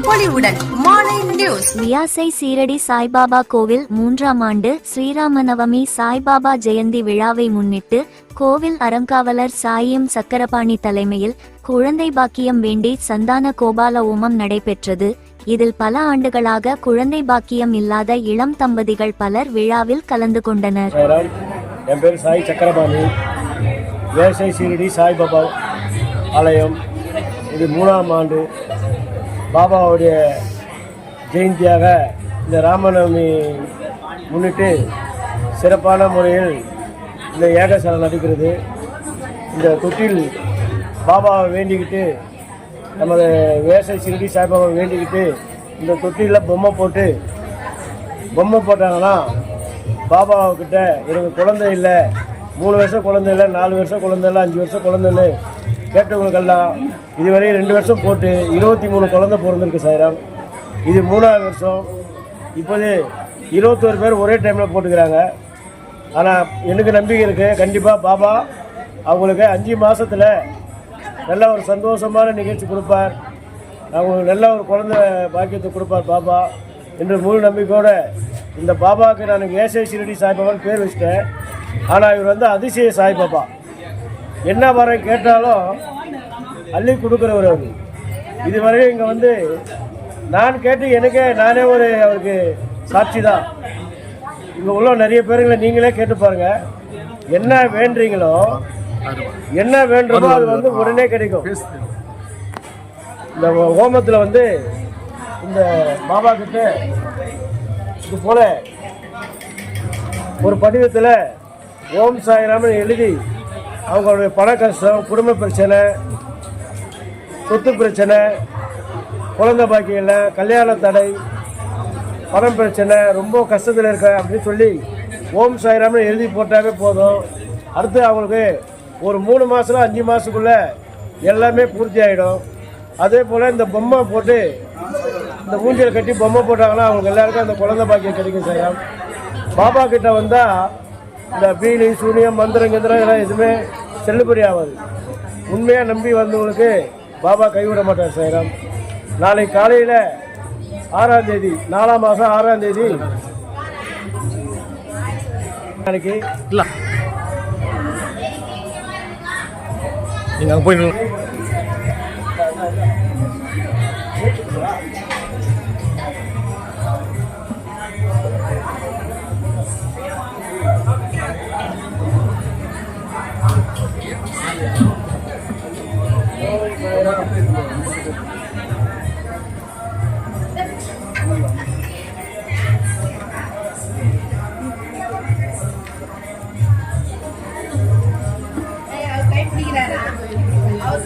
பொலிவுடன் மாலை நியூஸ். வியாசை சீரடி சாய்பாபா கோவில் மூன்றாம் ஆண்டு ஸ்ரீராம நவமி சாய்பாபா ஜெயந்தி விழாவை முன்னிட்டு கோவில் அறங்காவலர் சாயம் சக்கரபாணி தலைமையில் குழந்தை பாக்கியம் வேண்டி சந்தான கோபால ஓமம் நடைபெற்றது. இதில் பல ஆண்டுகளாக குழந்தை பாக்கியம் இல்லாத இளம் தம்பதிகள் பலர் விழாவில் கலந்து கொண்டனர். என் பேர் சாய் சக்கரபாணி. வேசை சீரடி சாய்பாபா ஆலயம். இது மூணாம் ஆண்டு பாபாவுடைய ஜெயந்தியாக இந்த ராமநவமி முன்னிட்டு சிறப்பான முறையில் இந்த ஏகசாலை நடக்கிறது இந்த தொட்டில் பாபாவை வேண்டிக்கிட்டு நமது வேசை சிறுடி சாய்பாபாவை வேண்டிக்கிட்டு இந்த தொட்டிலில் பொம்மை போட்டு பொம்மை போட்டாங்கன்னா பாபாவை கிட்ட எனக்கு குழந்தை இல்லை. மூணு வருஷம் குழந்தை இல்லை நாலு வருஷம் குழந்தை இல்லை அஞ்சு வருஷம் குழந்தை இல்லை கேட்டவங்களுக்கெல்லாம் இதுவரை ரெண்டு வருஷம் போட்டு இருபத்தி மூணு குழந்தை பிறந்திருக்கு சாயிரம். இது மூணாவது வருஷம். இப்போது இருபத்தோரு பேர் ஒரே டைமில் போட்டுக்கிறாங்க. ஆனால் எனக்கு நம்பிக்கை இருக்குது கண்டிப்பாக பாபா அவங்களுக்கு அஞ்சு மாதத்தில் நல்ல ஒரு சந்தோஷமான நிகழ்ச்சி கொடுப்பார். அவங்களுக்கு நல்ல ஒரு குழந்தை பாக்கியத்தை கொடுப்பார் பாபா என்று முழு நம்பிக்கையோடு இந்த பாபாவுக்கு நான் ஏசை சிறுடி சாய்பாபான்னு பேர் வச்சிட்டேன். ஆனால் இவர் வந்து அதிசய சாய்பாபா. என்ன வர கேட்டாலும் அள்ளி கொடுக்குறவர் அவர் இதுவரையும் இங்கே வந்து நான் கேட்டு எனக்கே நானே ஒரு அவருக்கு சாட்சி தான் இங்கே உள்ள நிறைய பேருங்களை நீங்களே கேட்டு பாருங்க. என்ன வேண்டுறீங்களோ என்ன வேண்டுமோ அது வந்து உடனே கிடைக்கும். இந்த ஹோமத்தில் வந்து இந்த பாபா கிட்ட இது போல ஒரு படிவத்தில் ஓம் சாய்ராமன் எழுதி அவங்களுடைய பண கஷ்டம் குடும்ப பிரச்சனை சொத்து பிரச்சனை குழந்தை பாக்கியில் இல்லை கல்யாண தடை பணம் பிரச்சனை ரொம்ப கஷ்டத்தில் இருக்க அப்படின்னு சொல்லி ஓம் சாய்ராமன் எழுதி போட்டாவே போதும். அடுத்து அவங்களுக்கு ஒரு மூணு மாதம் அஞ்சு மாதத்துக்குள்ளே எல்லாமே பூர்த்தி ஆகிடும் அதே போல் இந்த பொம்மை போட்டு இந்த மூஞ்சியில் கட்டி பொம்மை போட்டாங்கன்னா அவங்களுக்கு எல்லாருக்கும் அந்த குழந்தை பாக்கியம் கிடைக்கும் சார். பாபா கிட்ட வந்தால் இந்த பீலி சூனியம் மந்திரம் கிந்திரம் இதெல்லாம் எதுவுமே செல்லுபடி ஆகாது. உண்மையாக நம்பி வந்தவங்களுக்கு பாபா கைவிட மாட்டார் சாய்ராம் நாளை காலையில் ஆறாம் தேதி நாலாம் மாதம் ஆறாம் தேதி நாளைக்கு இல்லை. நீங்கள் அங்கே போய் அவர் கை பிடிக்கிறாரா அவர்